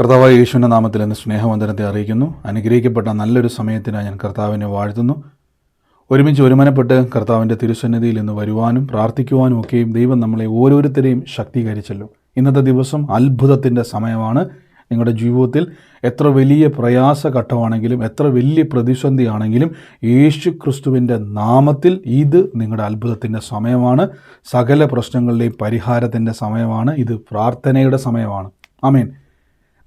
കർത്താവായ യേശുവിന്റെ നാമത്തിൽ എന്റെ സ്നേഹവന്ദനത്തെ അറിയിക്കുന്നു. അനുഗ്രഹിക്കപ്പെട്ട നല്ലൊരു സമയത്തിനായി ഞാൻ കർത്താവിനെ വാഴ്ത്തുന്നു. ഒരുമിച്ച് ഒരുമനപ്പെട്ട് കർത്താവിന്റെ തിരുസന്നിധിയിൽ നിന്ന് വരുവാനും പ്രാർത്ഥിക്കുവാനും ഒക്കെയും ദൈവം നമ്മളെ ഓരോരുത്തരെയും ശക്തീകരിച്ചല്ലോ. ഇന്നത്തെ ദിവസം അത്ഭുതത്തിന്റെ സമയമാണ്. നിങ്ങളുടെ ജീവിതത്തിൽ എത്ര വലിയ പ്രയാസ ഘട്ടമാണെങ്കിലും എത്ര വലിയ പ്രതിസന്ധി ആണെങ്കിലും യേശു ക്രിസ്തുവിന്റെ നാമത്തിൽ ഇത് നിങ്ങളുടെ അത്ഭുതത്തിന്റെ സമയമാണ്. സകല പ്രശ്നങ്ങളുടെയും പരിഹാരത്തിന്റെ സമയമാണ്. ഇത് പ്രാർത്ഥനയുടെ സമയമാണ്. ആമേൻ.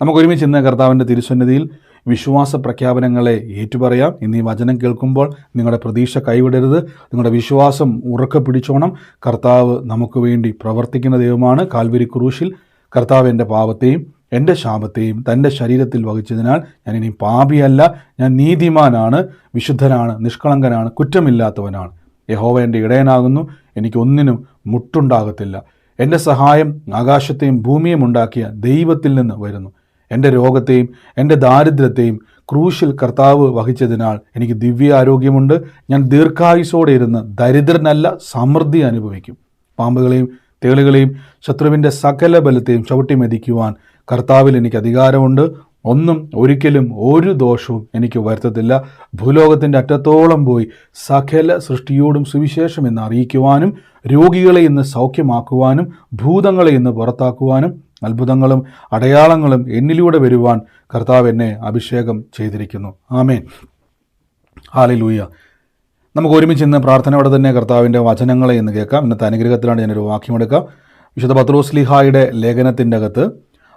നമുക്ക് ഒരുമിച്ച് ഇന്ന് കർത്താവിന്റെ തിരുസന്നിധിയിൽ വിശ്വാസ പ്രഖ്യാപനങ്ങളെ ഏറ്റുപറയാം. ഇന്ന് ഈ വചനം കേൾക്കുമ്പോൾ നിങ്ങളുടെ പ്രതീക്ഷ കൈവിടരുത്. നിങ്ങളുടെ വിശ്വാസം ഉറക്കെ പിടിച്ചോണം. കർത്താവ് നമുക്ക് വേണ്ടി പ്രവർത്തിക്കുന്ന ദൈവമാണ് കാൽവരി ക്രൂശിൽ. കർത്താവ് എന്റെ പാപത്തെയും എന്റെ ശാപത്തെയും തന്റെ ശരീരത്തിൽ വഹിച്ചതിനാൽ ഞാൻ ഇനി പാപിയല്ല. ഞാൻ നീതിമാനാണ് വിശുദ്ധനാണ് നിഷ്കളങ്കനാണ് കുറ്റമില്ലാത്തവനാണ്. യഹോവ എന്റെ ഇടയനാകുന്നു. എനിക്കൊന്നിനും മുട്ടുണ്ടാകത്തില്ല. എന്റെ സഹായം ആകാശത്തെയും ഭൂമിയും ഉണ്ടാക്കിയ ദൈവത്തിൽ നിന്ന് വരുന്നു. എന്റെ രോഗത്തെയും എന്റെ ദാരിദ്ര്യത്തെയും ക്രൂശിൽ കർത്താവ് വഹിച്ചതിനാൽ എനിക്ക് ദിവ്യ ആരോഗ്യമുണ്ട് ഞാൻ ദീർഘായുസോടെ ഇരുന്ന് ദരിദ്രനല്ല സമൃദ്ധി അനുഭവിക്കും. പാമ്പുകളെയും തേളുകളെയും ശത്രുവിന്റെ സകല ബലത്തെയും ചവിട്ടി മെതിക്കുവാൻ കർത്താവിൽ എനിക്ക് അധികാരമുണ്ട്. ഒന്നും ഒരിക്കലും ഒരു ദോഷവും എനിക്ക് വരുത്തത്തില്ല. ഭൂലോകത്തിന്റെ അറ്റത്തോളം പോയി സകല സൃഷ്ടിയോടും സുവിശേഷം എന്ന് അറിയിക്കുവാനും രോഗികളെ ഇന്ന് സൗഖ്യമാക്കുവാനും ഭൂതങ്ങളെ ഇന്ന് പുറത്താക്കുവാനും അത്ഭുതങ്ങളും അടയാളങ്ങളും എന്നിലൂടെ വരുവാൻ കർത്താവ് എന്നെ അഭിഷേകം ചെയ്തിരിക്കുന്നു. ആമേൻ. ഹാലി ലൂയ നമുക്ക് ഒരുമിച്ച് ഇന്ന് പ്രാർത്ഥനയോടെ തന്നെ കർത്താവിന്റെ വചനങ്ങളെ ഇന്ന് കേൾക്കാം. ഇന്നത്തെ അനുഗ്രഹത്തിലാണ് ഞാനൊരു വാക്യമെടുക്കാം വിശുദ്ധ പത്രോസ് ലിഹായുടെ ലേഖനത്തിന്റെ അകത്ത്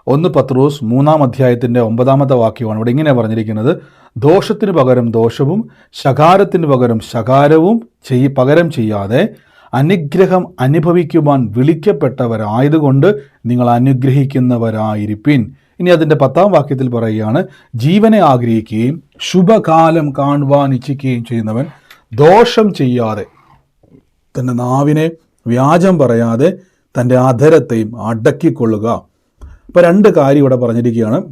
ഒന്ന് പത്രോസ് മൂന്നാം അധ്യായത്തിന്റെ ഒമ്പതാമത്തെ വാക്യമാണ് ഇവിടെ ഇങ്ങനെ പറഞ്ഞിരിക്കുന്നത്. ദോഷത്തിന് പകരം ദോഷവും ശകാരത്തിന് പകരം ശകാരവും ചെയ് പകരം ചെയ്യാതെ അനുഗ്രഹം അനുഭവിക്കുവാൻ വിളിക്കപ്പെട്ടവരായതുകൊണ്ട് നിങ്ങൾ അനുഗ്രഹിക്കുന്നവരായിരിപ്പിൻ. ഇനി അതിന്റെ പത്താം വാക്യത്തിൽ പറയുകയാണ് ജീവനെ ആഗ്രഹിക്കുകയും ശുഭകാലം കാണുവാൻ ഇച്ഛിക്കുകയും ചെയ്യുന്നവൻ ദോഷം ചെയ്യാതെ തന്റെ നാവിനെ വ്യാജം പറയാതെ തന്റെ അധരത്തെയും അടക്കിക്കൊള്ളുക. അപ്പോൾ രണ്ട് കാര്യം ഇവിടെ പറഞ്ഞിരിക്കുകയാണ്.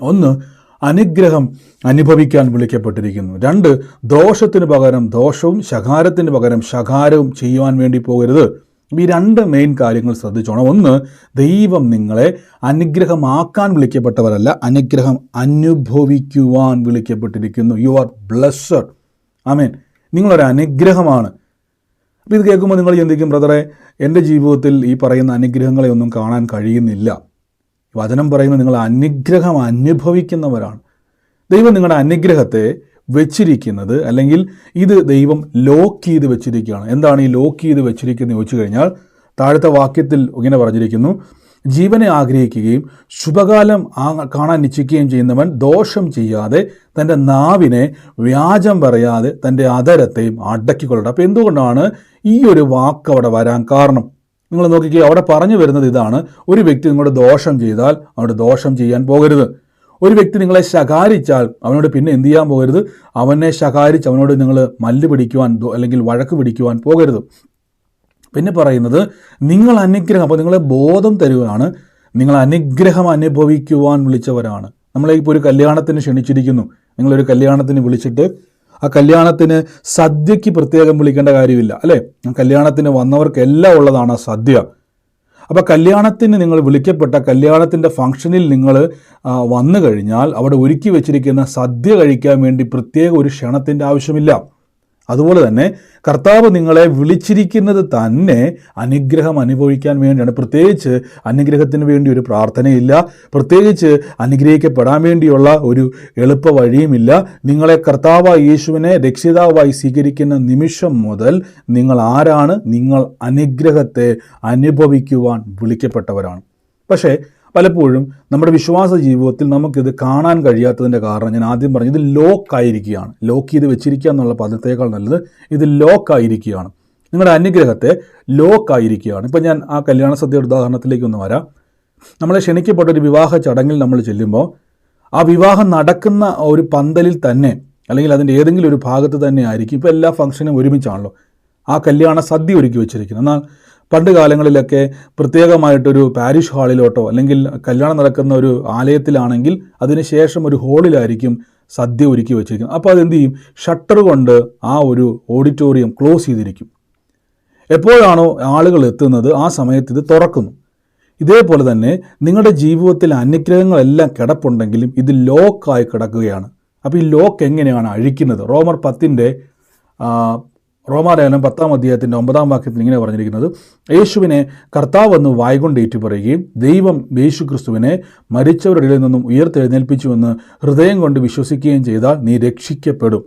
ഒന്ന് അനുഗ്രഹം അനുഭവിക്കാൻ വിളിക്കപ്പെട്ടിരിക്കുന്നു. രണ്ട് ദോഷത്തിന് പകരം ദോഷവും ശകാരത്തിന് പകരം ശകാരവും ചെയ്യുവാൻ വേണ്ടി പോകരുത്. ഈ രണ്ട് മെയിൻ കാര്യങ്ങൾ ശ്രദ്ധിച്ചോണം. ഒന്ന് ദൈവം നിങ്ങളെ അനുഗ്രഹമാക്കാൻ വിളിക്കപ്പെട്ടവരല്ല അനുഗ്രഹം അനുഭവിക്കുവാൻ വിളിക്കപ്പെട്ടിരിക്കുന്നു. യു ആർ ബ്ലസ്സഡ് ആമേൻ നിങ്ങളൊരു അനുഗ്രഹമാണ്. അപ്പോൾ ഇത് കേൾക്കുമ്പോൾ നിങ്ങൾ ചിന്തിക്കും ബ്രദറെ എന്റെ ജീവിതത്തിൽ ഈ പറയുന്ന അനുഗ്രഹങ്ങളെ ഒന്നും കാണാൻ കഴിയുന്നില്ല. വചനം പറയുന്നത് നിങ്ങൾ അനുഗ്രഹം അനുഭവിക്കുന്നവരാണ്. ദൈവം നിങ്ങളുടെ അനുഗ്രഹത്തെ വെച്ചിരിക്കുന്നത് അല്ലെങ്കിൽ ഇത് ദൈവം ലോക്ക് ചെയ്ത് വെച്ചിരിക്കുകയാണ്. എന്താണ് ഈ ലോക്ക് ചെയ്ത് വെച്ചിരിക്കുന്നത് ചോദിച്ചു കഴിഞ്ഞാൽ താഴത്തെ വാക്യത്തിൽ ഇങ്ങനെ പറഞ്ഞിരിക്കുന്നു ജീവനെ ആഗ്രഹിക്കുകയും ശുഭകാലം കാണാൻ നിശ്ചയിക്കുകയും ചെയ്യുന്നവൻ ദോഷം ചെയ്യാതെ തന്റെ നാവിനെ വ്യാജം പറയാതെ തന്റെ അതരത്തെയും അടക്കിക്കൊള്ളട്ടെ. അപ്പോൾ എന്തുകൊണ്ടാണ് ഈ ഒരു വാക്ക് അവിടെ വരാൻ കാരണം? നിങ്ങൾ നോക്കിക്കേ അവിടെ പറഞ്ഞു വരുന്നത് ഇതാണ്. ഒരു വ്യക്തി നിങ്ങളുടെ ദോഷം ചെയ്താൽ അവിടെ ദോഷം ചെയ്യാൻ പോകരുത്. ഒരു വ്യക്തി നിങ്ങളെ ശകാരിച്ചാൽ അവനോട് പിന്നെ എന്ത് ചെയ്യാൻ പോകരുത്? അവനെ ശകാരിച്ച് അവനോട് നിങ്ങൾ മല്ല് പിടിക്കുവാൻ അല്ലെങ്കിൽ വഴക്ക് പിടിക്കുവാൻ പോകരുത്. പിന്നെ പറയുന്നത് നിങ്ങൾ അനുഗ്രഹം അപ്പോൾ നിങ്ങളെ ബോധം തരുകയാണ് നിങ്ങൾ അനുഗ്രഹം അനുഭവിക്കുവാൻ വിളിച്ചവരാണ്. നമ്മളെ ഇപ്പോൾ ഒരു കല്യാണത്തിന് ക്ഷണിച്ചിരിക്കുന്നു. നിങ്ങളൊരു കല്യാണത്തിന് വിളിച്ചിട്ട് ആ കല്യാണത്തിന് സദ്യയ്ക്ക് പ്രത്യേകം വിളിക്കേണ്ട കാര്യമില്ല അല്ലേ? കല്യാണത്തിന് വന്നവർക്കെല്ലാം ഉള്ളതാണ് ആ സദ്യ. അപ്പോൾ കല്യാണത്തിന് നിങ്ങൾ വിളിക്കപ്പെട്ട കല്യാണത്തിന്റെ ഫംഗ്ഷനിൽ നിങ്ങൾ വന്നു കഴിഞ്ഞാൽ അവിടെ ഒരുക്കി വെച്ചിരിക്കുന്ന സദ്യ കഴിക്കാൻ വേണ്ടി പ്രത്യേക ഒരു ക്ഷണത്തിന്റെ ആവശ്യമില്ല. അതുപോലെ തന്നെ കർത്താവ് നിങ്ങളെ വിളിച്ചിരിക്കുന്നത് തന്നെ അനുഗ്രഹം അനുഭവിക്കാൻ വേണ്ടിയാണ്. പ്രത്യേകിച്ച് അനുഗ്രഹത്തിന് വേണ്ടി ഒരു പ്രാർത്ഥനയില്ല. പ്രത്യേകിച്ച് അനുഗ്രഹിക്കപ്പെടാൻ വേണ്ടിയുള്ള ഒരു എളുപ്പ വഴിയുമില്ല. നിങ്ങളെ കർത്താവായി യേശുവിനെ രക്ഷിതാവായി സ്വീകരിക്കുന്ന നിമിഷം മുതൽ നിങ്ങൾ ആരാണ്? നിങ്ങൾ അനുഗ്രഹത്തെ അനുഭവിക്കുവാൻ വിളിക്കപ്പെട്ടവരാണ്. പക്ഷേ പലപ്പോഴും നമ്മുടെ വിശ്വാസ ജീവിതത്തിൽ നമുക്കിത് കാണാൻ കഴിയാത്തതിന്റെ കാരണം ഞാൻ ആദ്യം പറഞ്ഞു ഇത് ലോക്ക് ആയിരിക്കുകയാണ്. ലോക്ക് ചെയ്ത് വെച്ചിരിക്കുക എന്നുള്ള പദത്തേക്കാൾ നല്ലത് ഇത് ലോക്ക് ആയിരിക്കുകയാണ്. നിങ്ങളുടെ അനുഗ്രഹത്തെ ലോക്ക് ആയിരിക്കുകയാണ്. ഇപ്പം ഞാൻ ആ കല്യാണ സദ്യയുടെ ഉദാഹരണത്തിലേക്ക് ഒന്ന് വരാം. നമ്മളെ ക്ഷണിക്കപ്പെട്ട ഒരു വിവാഹ ചടങ്ങിൽ നമ്മൾ ചെല്ലുമ്പോൾ ആ വിവാഹം നടക്കുന്ന ഒരു പന്തലിൽ തന്നെ അല്ലെങ്കിൽ അതിന്റെ ഏതെങ്കിലും ഒരു ഭാഗത്ത് തന്നെ ആയിരിക്കും. ഇപ്പോൾ എല്ലാ ഫംഗ്ഷനും ഒരുമിച്ചാണല്ലോ ആ കല്യാണ സദ്യ ഒരുക്കി വെച്ചിരിക്കുന്നത്. എന്നാൽ പണ്ട് കാലങ്ങളിലൊക്കെ പ്രത്യേകമായിട്ടൊരു പാരിഷ് ഹാളിലോട്ടോ അല്ലെങ്കിൽ കല്യാണം നടക്കുന്ന ഒരു ആലയത്തിലാണെങ്കിൽ അതിനുശേഷം ഒരു ഹോളിലായിരിക്കും സദ്യ ഒരുക്കി വെച്ചിരിക്കുന്നത്. അപ്പോൾ അതെന്ത് ചെയ്യും? ഷട്ടർ കൊണ്ട് ആ ഒരു ഓഡിറ്റോറിയം ക്ലോസ് ചെയ്തിരിക്കും. എപ്പോഴാണോ ആളുകൾ എത്തുന്നത് ആ സമയത്ത് ഇത് തുറക്കുന്നു. ഇതേപോലെ തന്നെ നിങ്ങളുടെ ജീവിതത്തിൽ അനുഗ്രഹങ്ങളെല്ലാം കിടപ്പുണ്ടെങ്കിലും ഇത് ലോക്കായി കിടക്കുകയാണ്. അപ്പോൾ ഈ ലോക്ക് എങ്ങനെയാണ് അഴിക്കുന്നത്? റോമർ പത്തിന്റെ റോമാലേഖനം പത്താം അധ്യായത്തിന്റെ ഒമ്പതാം വാക്യത്തിൽ ഇങ്ങനെ പറഞ്ഞിരിക്കുന്നത് യേശുവിനെ കർത്താവെന്ന് വായ്കൊണ്ട് ഏറ്റുപറയുകയും ദൈവം യേശു ക്രിസ്തുവിനെ മരിച്ചവരുടെ നിന്നും ഉയർത്തെഴുന്നേൽപ്പിച്ചുവെന്ന് ഹൃദയം കൊണ്ട് വിശ്വസിക്കുകയും ചെയ്താൽ നീ രക്ഷിക്കപ്പെടും.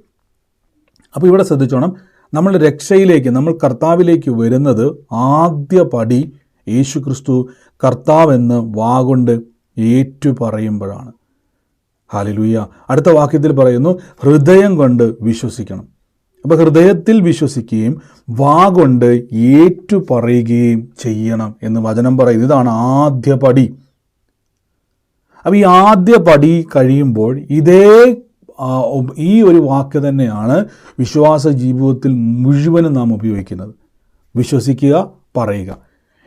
അപ്പോൾ ഇവിടെ ശ്രദ്ധിച്ചോണം നമ്മൾ രക്ഷയിലേക്ക് നമ്മൾ കർത്താവിലേക്ക് വരുന്നത് ആദ്യ പടി യേശു ക്രിസ്തു കർത്താവെന്ന് വാഗൊണ്ട് ഏറ്റുപറയുമ്പോഴാണ്. ഹാലിലുയ്യ അടുത്ത വാക്യത്തിൽ പറയുന്നു ഹൃദയം കൊണ്ട് വിശ്വസിക്കണം. അപ്പോൾ ഹൃദയത്തിൽ വിശ്വസിക്കുകയും വാഗൊണ്ട് ഏറ്റുപറയുകയും ചെയ്യണം എന്ന് വചനം പറയുന്നു. ഇതാണ് ആദ്യ പടി. അപ്പോൾ ഈ ആദ്യ പടി കഴിയുമ്പോൾ ഇതേ ഈ ഒരു വാക്ക് തന്നെയാണ് വിശ്വാസ ജീവിതത്തിൽ മുഴുവനും നാം ഉപയോഗിക്കുന്നത്. വിശ്വസിക്കുക പറയുക.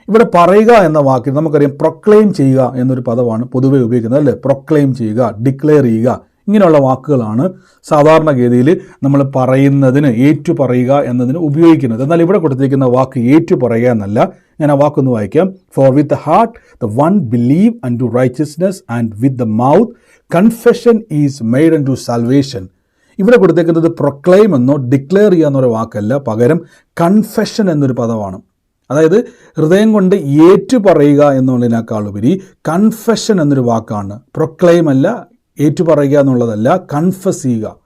ഇവിടെ പറയുക എന്ന വാക്കിൽ നമുക്കറിയാം പ്രൊക്ലെയിം ചെയ്യുക എന്നൊരു പദമാണ് പൊതുവെ ഉപയോഗിക്കുന്നത് അല്ലേ? പ്രൊക്ലെയിം ചെയ്യുക ഡിക്ലെയർ ചെയ്യുക. ഇങ്ങനെയുള്ള വാക്കുകളാണ് സാധാരണഗതിയിൽ നമ്മൾ പറയുന്നതിന് ഏറ്റു പറയുക എന്നതിന് ഉപയോഗിക്കുന്നത്. എന്നാൽ ഇവിടെ കൊടുത്തിരിക്കുന്ന വാക്ക് ഏറ്റു പറയുക എന്നല്ല. ഞാൻ ആ വാക്കൊന്ന് വായിക്കാം. For with the heart the one believe and to righteousness and with the mouth confession is made and to salvation ഇവിടെ കൊടുത്തേക്കുന്നത് പ്രൊക്ലെയിം എന്നോ ഡിക്ലെയർ ചെയ്യുക എന്നൊരു വാക്കല്ല. പകരം കൺഫെഷൻ എന്നൊരു പദമാണ്. അതായത് ഹൃദയം കൊണ്ട് ഏറ്റു പറയുക എന്നുള്ളതിനേക്കാൾ ഉപരി കൺഫെഷൻ എന്നൊരു വാക്കാണ്. പ്രൊക്ലെയിം അല്ല ഏറ്റു പറയുക എന്നുള്ളതല്ല കൺഫസ് ചെയ്യുക.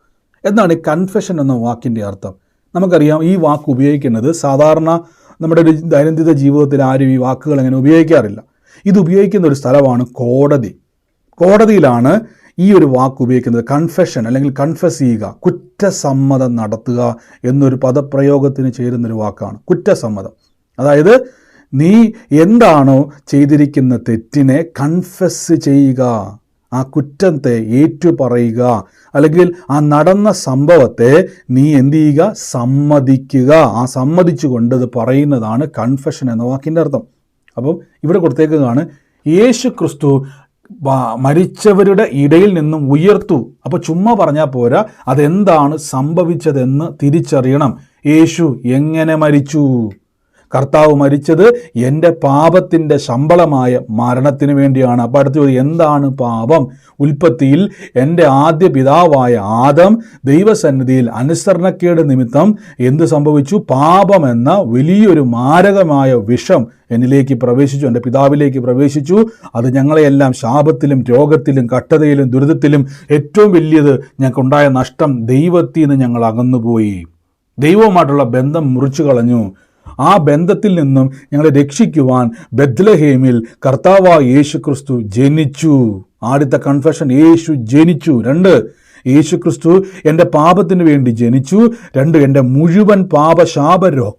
എന്നാണ് ഈ കൺഫെഷൻ എന്ന വാക്കിന്റെ അർത്ഥം. നമുക്കറിയാം ഈ വാക്ക് ഉപയോഗിക്കുന്നത് സാധാരണ നമ്മുടെ ഒരു ദൈനംദിന ജീവിതത്തിൽ ആരും ഈ വാക്കുകൾ അങ്ങനെ ഉപയോഗിക്കാറില്ല. ഇത് ഉപയോഗിക്കുന്ന ഒരു സ്ഥലമാണ് കോടതി. കോടതിയിലാണ് ഈ ഒരു വാക്ക് ഉപയോഗിക്കുന്നത്. കൺഫെഷൻ അല്ലെങ്കിൽ കൺഫസ് ചെയ്യുക. കുറ്റസമ്മതം നടത്തുക എന്നൊരു പദപ്രയോഗത്തിന് ചേരുന്നൊരു വാക്കാണ്. കുറ്റസമ്മതം. അതായത് നീ എന്താണോ ചെയ്തിരിക്കുന്ന തെറ്റിനെ കൺഫസ് ചെയ്യുക. ആ കുറ്റത്തെ ഏറ്റുപറയുക. അല്ലെങ്കിൽ ആ നടന്ന സംഭവത്തെ നീ എന്ത് ചെയ്യുക? സമ്മതിക്കുക. ആ സമ്മതിച്ചുകൊണ്ട് അത് പറയുന്നതാണ് കൺഫെഷൻ എന്ന വാക്കിന്റെ അർത്ഥം. അപ്പം ഇവിടെ കൊടുത്തേക്കുന്നതാണ് യേശു ക്രിസ്തു മരിച്ചവരുടെ ഇടയിൽ നിന്നും ഉയർത്തു. അപ്പോൾ ചുമ്മാ പറഞ്ഞാൽ പോരാ അതെന്താണ് സംഭവിച്ചതെന്ന് തിരിച്ചറിയണം. യേശു എങ്ങനെ മരിച്ചു? കർത്താവ് മരിച്ചത് എന്റെ പാപത്തിന്റെ ശമ്പളമായ മരണത്തിന് വേണ്ടിയാണ്. അപ്പോൾ അടുത്ത ചോദ്യം എന്താണ് പാപം? ഉൽപ്പത്തിയിൽ എന്റെ ആദ്യ പിതാവായ ആദം ദൈവസന്നിധിയിൽ അനുസരണക്കേട് നിമിത്തം എന്ത് സംഭവിച്ചു? പാപമെന്ന വലിയൊരു മാരകമായ വിഷം എന്നിലേക്ക് പ്രവേശിച്ചു എന്റെ പിതാവിലേക്ക് പ്രവേശിച്ചു. അത് ഞങ്ങളെയെല്ലാം ശാപത്തിലും രോഗത്തിലും കട്ടതയിലും ദുരിതത്തിലും ഏറ്റവും വലിയത് ഞങ്ങൾക്കുണ്ടായ നഷ്ടം ദൈവത്തിൽ നിന്ന് ഞങ്ങൾ അകന്നുപോയി. ദൈവവുമായിട്ടുള്ള ബന്ധം മുറിച്ചു കളഞ്ഞു. ആ ബന്ധത്തിൽ നിന്നും ഞങ്ങളെ രക്ഷിക്കുവാൻ ബദ്ലഹേമിൽ കർത്താവായ യേശു ക്രിസ്തു ജനിച്ചു. ആദ്യത്തെ കൺഫെഷൻ യേശു ജനിച്ചു. രണ്ട് യേശു ക്രിസ്തു എന്റെ പാപത്തിന് വേണ്ടി ജനിച്ചു. രണ്ട് എന്റെ മുഴുവൻ പാപശാപരോ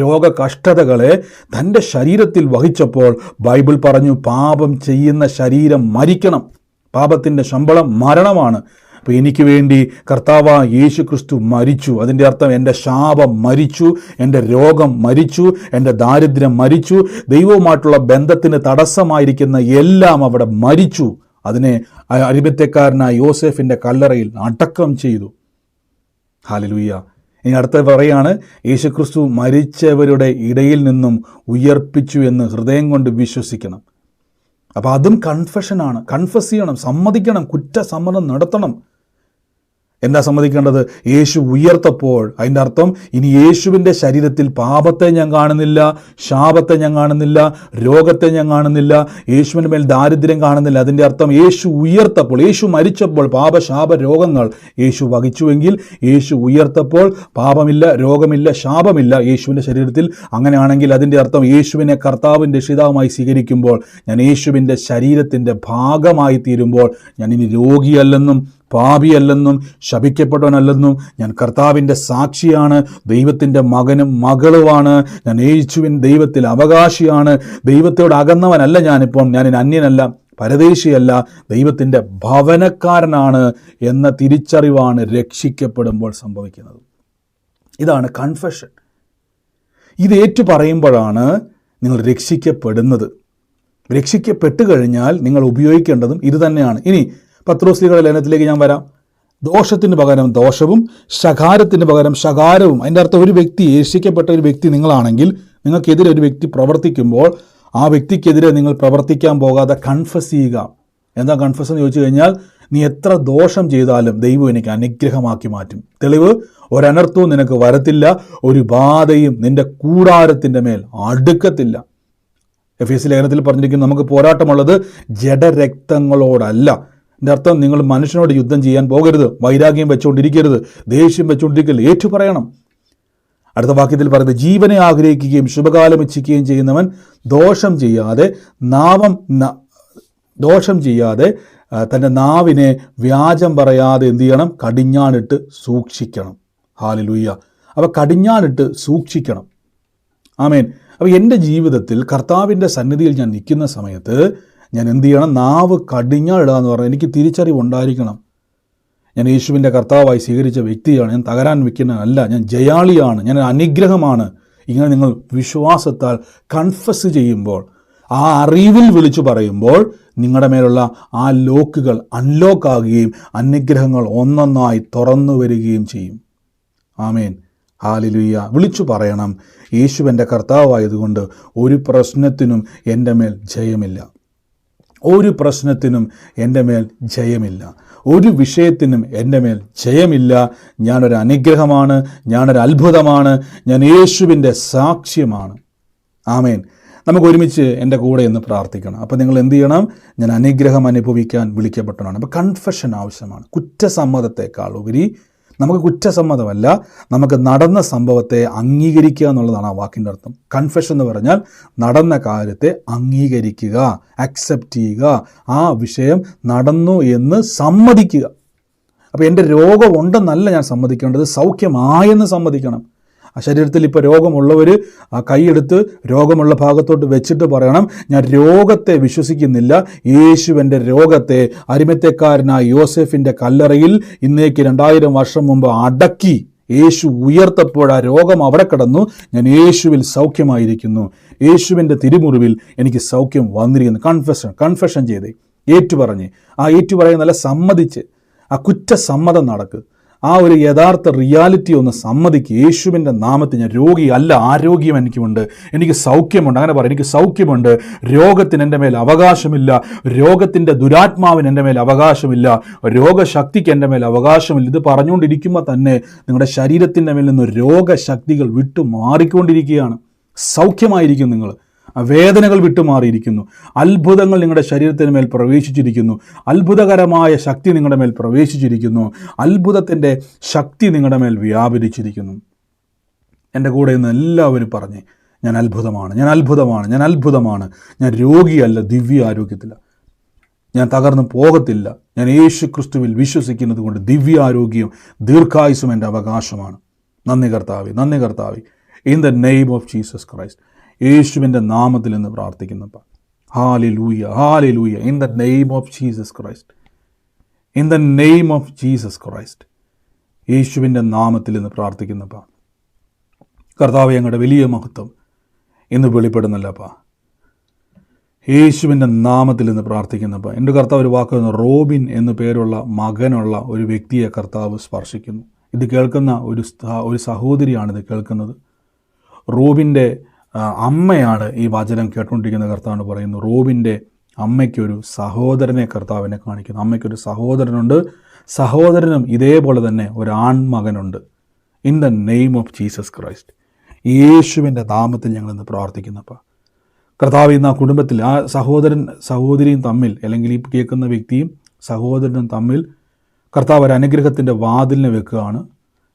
രോഗകഷ്ടതകളെ തന്റെ ശരീരത്തിൽ വഹിച്ചപ്പോൾ ബൈബിൾ പറഞ്ഞു പാപം ചെയ്യുന്ന ശരീരം മരിക്കണം. പാപത്തിന്റെ ശമ്പളം മരണമാണ്. അപ്പോൾ എനിക്ക് വേണ്ടി കർത്താവ യേശു ക്രിസ്തു മരിച്ചു. അതിന്റെ അർത്ഥം എന്റെ ശാപം മരിച്ചു എന്റെ രോഗം മരിച്ചു എന്റെ ദാരിദ്ര്യം മരിച്ചു. ദൈവവുമായിട്ടുള്ള ബന്ധത്തിന് തടസ്സമായിരിക്കുന്ന എല്ലാം അവിടെ മരിച്ചു. അതിനെ അരിബത്യക്കാരനായ യോസെഫിന്റെ കല്ലറയിൽ അടക്കം ചെയ്തു. ഹാലലൂയ്യ ഇനി അടുത്ത പറയാണ് യേശുക്രിസ്തു മരിച്ചവരുടെ ഇടയിൽ നിന്നും ഉയർപ്പിച്ചു എന്ന് ഹൃദയം കൊണ്ട് വിശ്വസിക്കണം. അപ്പോൾ അതും കൺഫഷനാണ് കൺഫസ് ചെയ്യണം സമ്മതിക്കണം കുറ്റസമ്മതം നടത്തണം. എന്താ സമ്മതിക്കേണ്ടത്? യേശു ഉയർത്തപ്പോൾ അതിന്റെ അർത്ഥം ഇനി യേശുവിന്റെ ശരീരത്തിൽ പാപത്തെ ഞാൻ കാണുന്നില്ല ശാപത്തെ ഞാൻ കാണുന്നില്ല രോഗത്തെ ഞാൻ കാണുന്നില്ല യേശുവിന്റെ മേൽ ദാരിദ്ര്യം കാണുന്നില്ല. അതിന്റെ അർത്ഥം യേശു ഉയർത്തപ്പോൾ യേശു മരിച്ചപ്പോൾ പാപശാപ രോഗങ്ങൾ യേശു വഹിച്ചുവെങ്കിൽ യേശു ഉയർത്തപ്പോൾ പാപമില്ല രോഗമില്ല ശാപമില്ല. യേശുവിന്റെ ശരീരത്തിൽ അങ്ങനെയാണെങ്കിൽ അതിന്റെ അർത്ഥം യേശുവിനെ കർത്താവും രക്ഷിതാവുമായി സ്വീകരിക്കുമ്പോൾ ഞാൻ യേശുവിന്റെ ശരീരത്തിന്റെ ഭാഗമായി തീരുമ്പോൾ ഞാൻ ഇനി രോഗിയല്ലെന്നും പാപിയല്ലെന്നും ശപിക്കപ്പെട്ടവനല്ലെന്നും ഞാൻ കർത്താവിന്റെ സാക്ഷിയാണ് ദൈവത്തിന്റെ മകനും മകളുമാണ്. ഞാൻ യേശുവിൻ ദൈവത്തിൽ അവകാശിയാണ്. ദൈവത്തോട് അകന്നവനല്ല ഞാനിപ്പം ഞാൻ അന്യനല്ല പരദേശിയല്ല ദൈവത്തിന്റെ ഭവനക്കാരനാണ് എന്ന തിരിച്ചറിവാണ് രക്ഷിക്കപ്പെടുമ്പോൾ സംഭവിക്കുന്നത്. ഇതാണ് കൺഫഷൻ ഇത് ഏറ്റു പറയുമ്പോഴാണ് നിങ്ങൾ രക്ഷിക്കപ്പെടുന്നത്. രക്ഷിക്കപ്പെട്ടു കഴിഞ്ഞാൽ നിങ്ങൾ ഉപയോഗിക്കേണ്ടതും ഇത് തന്നെയാണ്. ഇനി പത്രോസ്ലികളുടെ ലേഖനത്തിലേക്ക് ഞാൻ വരാം. ദോഷത്തിന് പകരം ദോഷവും ശകാരത്തിന് പകരം ശകാരവും. അതിന്റെ അർത്ഥം ഒരു വ്യക്തി ഏഷ്യക്കപ്പെട്ട ഒരു വ്യക്തി നിങ്ങളാണെങ്കിൽ നിങ്ങൾക്കെതിരെ ഒരു വ്യക്തി പ്രവർത്തിക്കുമ്പോൾ ആ വ്യക്തിക്കെതിരെ നിങ്ങൾ പ്രവർത്തിക്കാൻ പോകാതെ കൺഫസ് ചെയ്യുക. എന്താ കൺഫസ് എന്ന് ചോദിച്ചു കഴിഞ്ഞാൽ നീ എത്ര ദോഷം ചെയ്താലും ദൈവം എനിക്ക് അനുഗ്രഹമാക്കി മാറ്റും. തെളിവ് ഒരനർത്ഥവും നിനക്ക് വരത്തില്ല ഒരു ബാധയും നിന്റെ കൂടാരത്തിന്റെ മേൽ അടുക്കത്തില്ല. എഫ് എസ് ലേഖനത്തിൽ പറഞ്ഞിരിക്കുന്നു നമുക്ക് പോരാട്ടമുള്ളത് ജഡരക്തങ്ങളോടല്ല. എന്റെ അർത്ഥം നിങ്ങൾ മനുഷ്യനോട് യുദ്ധം ചെയ്യാൻ പോകരുത് വൈരാഗ്യം വെച്ചുകൊണ്ടിരിക്കരുത് ദേഷ്യം വെച്ചുകൊണ്ടിരിക്കരുത് ഏറ്റു പറയണം അടുത്ത വാക്യത്തിൽ പറയുന്നത് ജീവനെ ആഗ്രഹിക്കുകയും ശുഭകാലം ഇച്ഛിക്കുകയും ചെയ്യുന്നവൻ ദോഷം ചെയ്യാതെ നാവം ദോഷം ചെയ്യാതെ തന്റെ നാവിനെ വ്യാജം പറയാതെ എന്തു ചെയ്യണം? കടിഞ്ഞാണിട്ട് സൂക്ഷിക്കണം. ഹാലിലൂയ്യ. അപ്പോൾ കടിഞ്ഞാണിട്ട് സൂക്ഷിക്കണം. ആമേൻ. അപ്പോൾ എന്റെ ജീവിതത്തിൽ കർത്താവിന്റെ സന്നിധിയിൽ ഞാൻ നിൽക്കുന്ന സമയത്ത് ഞാൻ എന്ത് ചെയ്യണം? നാവ് കടിഞ്ഞാൽ എന്ന് പറഞ്ഞാൽ എനിക്ക് തിരിച്ചറിവ് ഉണ്ടായിരിക്കണം ഞാൻ യേശുവിന്റെ കർത്താവായി സ്വീകരിച്ച വ്യക്തിയാണ്. ഞാൻ തകരാൻ വെക്കുന്നതല്ല ഞാൻ ജയാളിയാണ്. ഞാൻ അനുഗ്രഹമാണ്. ഇങ്ങനെ നിങ്ങൾ വിശ്വാസത്താൽ കൺഫസ് ചെയ്യുമ്പോൾ ആ അറിവിൽ വിളിച്ചു പറയുമ്പോൾ നിങ്ങളുടെ മേലുള്ള ആ ലോക്കുകൾ അൺലോക്ക് ആകുകയും അനുഗ്രഹങ്ങൾ ഒന്നൊന്നായി തുറന്നു വരികയും ചെയ്യും. ആമേൻ. ഹാലിലുയ്യ വിളിച്ചു പറയണം. എന്റെ കർത്താവായതുകൊണ്ട് ഒരു പ്രശ്നത്തിനും എന്റെ മേൽ ജയമില്ല. ഒരു പ്രശ്നത്തിനും എന്റെ മേൽ ജയമില്ല. ഒരു വിഷയത്തിനും എന്റെ മേൽ ജയമില്ല. ഞാനൊരു അനുഗ്രഹമാണ്. ഞാനൊരു അത്ഭുതമാണ്. ഞാൻ യേശുവിന്റെ സാക്ഷ്യമാണ്. ആമേൻ. നമുക്ക് ഒരുമിച്ച് എന്റെ കൂടെ എന്ന് പ്രാർത്ഥിക്കണം. അപ്പോൾ നിങ്ങൾ എന്ത് ചെയ്യണം? ഞാൻ അനുഗ്രഹം അനുഭവിക്കാൻ വിളിക്കപ്പെട്ടതാണ് അപ്പോൾ കൺഫെഷൻ ആവശ്യമാണ്. കുറ്റസമ്മതത്തെക്കാൾ ഉപരി നമുക്ക് കുറ്റസമ്മതമല്ല. നമുക്ക് നടന്ന സംഭവത്തെ അംഗീകരിക്കുക എന്നുള്ളതാണ് ആ വാക്കിന്റെ അർത്ഥം. കൺഫെഷൻ എന്ന് പറഞ്ഞാൽ നടന്ന കാര്യത്തെ അംഗീകരിക്കുക അക്സെപ്റ്റ് ചെയ്യുക. ആ വിഷയം നടന്നു എന്ന് സമ്മതിക്കുക. അപ്പോൾ എന്റെ രോഗമുണ്ടെന്നല്ല ഞാൻ സമ്മതിക്കേണ്ടത് സൗഖ്യമായെന്ന് സമ്മതിക്കണം. ശരീരത്തിൽ ഇപ്പോൾ രോഗമുള്ളവർ ആ കൈയെടുത്ത് രോഗമുള്ള ഭാഗത്തോട്ട് വെച്ചിട്ട് പറയണം ഞാൻ രോഗത്തെ വിശ്വസിക്കുന്നില്ല. യേശുവിന്റെ രോഗത്തെ അരിമത്തെക്കാരനായ യോസെഫിന്റെ കല്ലറയിൽ ഇന്നേക്ക് രണ്ടായിരം വർഷം മുമ്പ് അടക്കി യേശു ഉയർത്തപ്പോൾ ആ രോഗം അവിടെ കിടന്നു. ഞാൻ യേശുവിൽ സൗഖ്യമായിരിക്കുന്നു. യേശുവിന്റെ തിരുമുറിവിൽ എനിക്ക് സൗഖ്യം വന്നിരിക്കുന്നു. കൺഫെഷൻ കൺഫെഷൻ ചെയ്തേ. ഏറ്റുപറഞ്ഞ്. ആ ഏറ്റുപറയുന്നല്ല സമ്മതിച്ച്. ആ കുറ്റസമ്മതം നടക്ക്. ആ ഒരു യഥാർത്ഥ റിയാലിറ്റി ഒന്ന് സമ്മതിക്കുക യേശുവിന്റെ നാമത്തിൽ ഞാൻ രോഗിയല്ല ആരോഗ്യം എനിക്കുമുണ്ട്. എനിക്ക് സൗഖ്യമുണ്ട്. അങ്ങനെ പറയും എനിക്ക് സൗഖ്യമുണ്ട്. രോഗത്തിന് എന്റെ മേൽ അവകാശമില്ല. രോഗത്തിന്റെ ദുരാത്മാവിന് എന്റെ മേൽ അവകാശമില്ല. രോഗശക്തിക്ക് എന്റെ മേൽ അവകാശമില്ല. ഇത് പറഞ്ഞുകൊണ്ടിരിക്കുമ്പോൾ തന്നെ നിങ്ങളുടെ ശരീരത്തിന്റെ മേൽ നിന്ന് രോഗശക്തികൾ വിട്ടു മാറിക്കൊണ്ടിരിക്കുകയാണ് സൗഖ്യമായിരിക്കും നിങ്ങൾ. ആ വേദനകൾ വിട്ടുമാറിയിരിക്കുന്നു. അത്ഭുതങ്ങൾ നിങ്ങളുടെ ശരീരത്തിന് മേൽ പ്രവേശിച്ചിരിക്കുന്നു. അത്ഭുതകരമായ ശക്തി നിങ്ങളുടെ മേൽ പ്രവേശിച്ചിരിക്കുന്നു. അത്ഭുതത്തിന്റെ ശക്തി നിങ്ങളുടെ മേൽ വ്യാപരിച്ചിരിക്കുന്നു. എന്റെ കൂടെ ഇന്ന് എല്ലാവരും പറഞ്ഞ് ഞാൻ അത്ഭുതമാണ് ഞാൻ അത്ഭുതമാണ് ഞാൻ അത്ഭുതമാണ്. ഞാൻ രോഗിയല്ല ദിവ്യ ആരോഗ്യത്തില്ല ഞാൻ തകർന്നു പോകത്തില്ല. ഞാൻ യേശു ക്രിസ്തുവിൽ വിശ്വസിക്കുന്നത് കൊണ്ട് ദിവ്യ ആരോഗ്യം ദീർഘായുസും എന്റെ അവകാശമാണ്. നന്ദി കർത്താവി നന്ദി കർത്താവി. In the name of Jesus Christ യേശുവിന്റെ നാമത്തിൽ നിന്ന് പ്രാർത്ഥിക്കുന്നു hallelujah hallelujah in the name of Jesus Christ in the name of Jesus Christ യേശുവിന്റെ നാമത്തിൽ നിന്ന് പ്രാർത്ഥിക്കുന്നപ്പ. കർത്താവ് ഞങ്ങളുടെ വലിയ മഹത്വം ഇന്ന് വെളിപ്പെടുന്നല്ലപ്പാ. യേശുവിന്റെ നാമത്തിൽ നിന്ന് പ്രാർത്ഥിക്കുന്നപ്പോൾ എന്റെ കർത്താവ് ഒരു വാക്ക് റോബിൻ എന്നു പേരുള്ള മകനുള്ള ഒരു വ്യക്തിയെ കർത്താവ് സ്പർശിക്കുന്നു. ഇത് കേൾക്കുന്ന ഒരു ഒരു സഹോദരിയാണ് ഇത് കേൾക്കുന്നത്. റോബിന്റെ അമ്മയാണ് ഈ വചനം കേട്ടുകൊണ്ടിരിക്കുന്ന കർത്താവ് പറയുന്നു. റോബിന്റെ അമ്മയ്ക്കൊരു സഹോദരനെ കർത്താവിനെ കാണിക്കുന്നു. അമ്മയ്ക്കൊരു സഹോദരനുണ്ട്. സഹോദരനും ഇതേപോലെ തന്നെ ഒരു ആൺമകനുണ്ട് in the name of Jesus Christ യേശുവിന്റെ നാമത്തിൽ ഞങ്ങളിന്ന് പ്രാർത്ഥിക്കുന്നപ്പോൾ കർത്താവ് ഇന്ന് ആ കുടുംബത്തിൽ ആ സഹോദരൻ സഹോദരിയും തമ്മിൽ അല്ലെങ്കിൽ ഈ കേൾക്കുന്ന വ്യക്തിയും സഹോദരനും തമ്മിൽ കർത്താവ് ഒരു അനുഗ്രഹത്തിന്റെ വാതിലിനെ വെക്കുകയാണ്.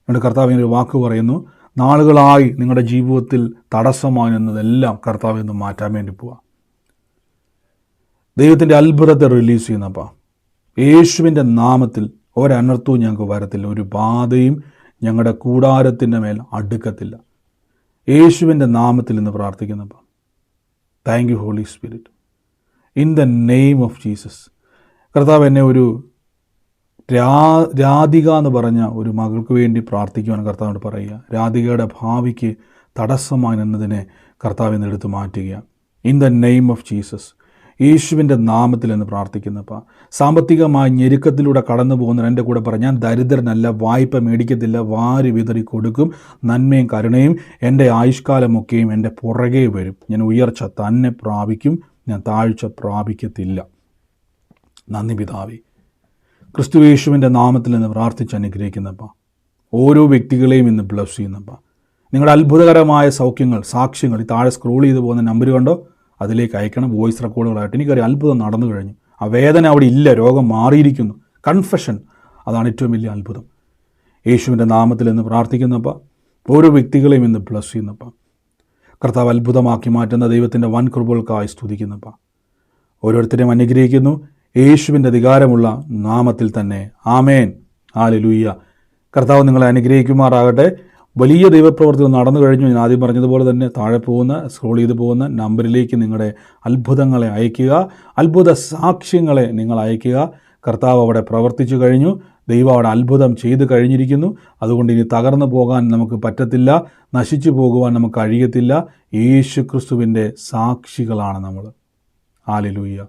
എന്നിട്ട് കർത്താവ് ഇങ്ങനെ ഒരു വാക്ക് പറയുന്നു. നാളുകളായി നിങ്ങളുടെ ജീവിതത്തിൽ തടസ്സമായി നിന്നതെല്ലാം കർത്താവിൽ നിന്ന് മാറ്റാൻ വേണ്ടി പോവാം. ദൈവത്തിന്റെ അത്ഭുതത്തെ റിലീസ് ചെയ്യുന്നപ്പാ. യേശുവിന്റെ നാമത്തിൽ ഒരനർത്ഥവും ഞങ്ങൾക്ക് വരത്തില്ല. ഒരു ബാധയും ഞങ്ങളുടെ കൂടാരത്തിന്റെ മേൽ അടുക്കത്തില്ല. യേശുവിന്റെ നാമത്തിൽ ഇന്ന് പ്രാർത്ഥിക്കുന്നപ്പാ. Thank you holy spirit in the name of Jesus കർത്താവ് എന്നെ ഒരു രാ രാധിക എന്ന് പറഞ്ഞ ഒരു മകൾക്ക് വേണ്ടി പ്രാർത്ഥിക്കുവാൻ കർത്താവിനോട് പറയുക. രാധികയുടെ ഭാവിക്ക് തടസ്സമായി നിന്നതിനെ കർത്താവിൽ നിന്ന് എടുത്തു മാറ്റുക. In the name of Jesus യേശുവിന്റെ നാമത്തിൽ എന്ന് പ്രാർത്ഥിക്കുന്നപ്പോൾ സാമ്പത്തികമായി ഞെരുക്കത്തിലൂടെ കടന്നു പോകുന്ന എന്റെ കൂടെ പറ ഞാൻ ദരിദ്രനല്ല വായ്പ മേടിക്കത്തില്ല വാരി വിതറി കൊടുക്കും നന്മയും കരുണയും എന്റെ ആയുഷ്കാലമൊക്കെയും എന്റെ പുറകെ വരും. ഞാൻ ഉയർച്ച തന്നെ പ്രാപിക്കും ഞാൻ താഴ്ച പ്രാപിക്കത്തില്ല. നന്ദി പിതാവേ. ക്രിസ്തുവേശുവിന്റെ നാമത്തിൽ നിന്ന് പ്രാർത്ഥിച്ച് അനുഗ്രഹിക്കുന്നപ്പ. ഓരോ വ്യക്തികളെയും ഇന്ന് ബ്ലസ് ചെയ്യുന്നപ്പ. നിങ്ങളുടെ അത്ഭുതകരമായ സൗഖ്യങ്ങൾ സാക്ഷ്യങ്ങൾ ഈ താഴെ സ്ക്രോൾ ചെയ്ത് പോകുന്ന നമ്പർ കണ്ടോ? അതിലേക്ക് അയക്കണം. വോയിസ് റെക്കോർഡുകളായിട്ട് എനിക്കറിയാം അത്ഭുതം നടന്നു കഴിഞ്ഞു. ആ വേദന അവിടെ ഇല്ല. രോഗം മാറിയിരിക്കുന്നു. കൺഫെഷൻ അതാണ് ഏറ്റവും വലിയ അത്ഭുതം. യേശുവിന്റെ നാമത്തിൽ എന്ന് പ്രാർത്ഥിക്കുന്നപ്പ. ഓരോ വ്യക്തികളെയും ഇന്ന് ബ്ലസ് ചെയ്യുന്നപ്പ. കർത്താവ് അത്ഭുതമാക്കി മാറ്റുന്ന ദൈവത്തിന്റെ വൻ കൃപകൾക്കായി സ്തുതിക്കുന്നപ്പ. ഓരോരുത്തരെയും അനുഗ്രഹിക്കുന്നു. യേശുവിന്റെ അധികാരമുള്ള നാമത്തിൽ തന്നെ. ആമേൻ. ആലിലൂയ്യ കർത്താവ് നിങ്ങളെ അനുഗ്രഹിക്കുമാറാകട്ടെ. വലിയ ദൈവപ്രവർത്തികൾ നടന്നു കഴിഞ്ഞു. ഞാൻ ആദ്യം പറഞ്ഞതുപോലെ തന്നെ താഴെ പോകുന്ന സ്ക്രോൾ ചെയ്ത് പോകുന്ന നമ്പറിലേക്ക് നിങ്ങളുടെ അത്ഭുതങ്ങളെ അയയ്ക്കുക. അത്ഭുത സാക്ഷ്യങ്ങളെ നിങ്ങൾ അയയ്ക്കുക. കർത്താവ് അവിടെ പ്രവർത്തിച്ചു കഴിഞ്ഞു. ദൈവം അവിടെ അത്ഭുതം ചെയ്തു കഴിഞ്ഞിരിക്കുന്നു. അതുകൊണ്ട് ഇനി തകർന്നു പോകാൻ നമുക്ക് പറ്റത്തില്ല. നശിച്ചു പോകുവാൻ നമുക്ക് കഴിയത്തില്ല. യേശു ക്രിസ്തുവിന്റെ സാക്ഷികളാണ് നമ്മൾ. ഹാലലൂയ്യ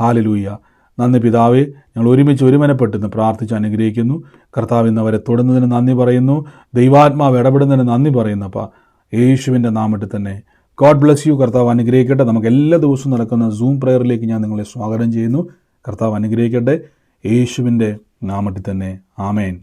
ഹാലലൂയ്യ നന്ദി പിതാവേ. ഞങ്ങൾ ഒരുമിച്ച് ഒരുമനപ്പെട്ടെന്ന് പ്രാർത്ഥിച്ച് അനുഗ്രഹിക്കുന്നു. കർത്താവ് ഇന്ന് അവരെ തൊടുന്നതിന് നന്ദി പറയുന്നു. ദൈവാത്മാവ് ഇടപെടുന്നതിന് നന്ദി പറയുന്നപ്പ യേശുവിന്റെ നാമിട്ട് തന്നെ. ഗോഡ് ബ്ലസ് യു കർത്താവ് അനുഗ്രഹിക്കട്ടെ. നമുക്ക് എല്ലാ ദിവസവും നടക്കുന്ന സൂം പ്രയറിലേക്ക് ഞാൻ നിങ്ങളെ സ്വാഗതം ചെയ്യുന്നു. കർത്താവ് അനുഗ്രഹിക്കട്ടെ. യേശുവിന്റെ നാമത്തിൽ തന്നെ. ആമേൻ.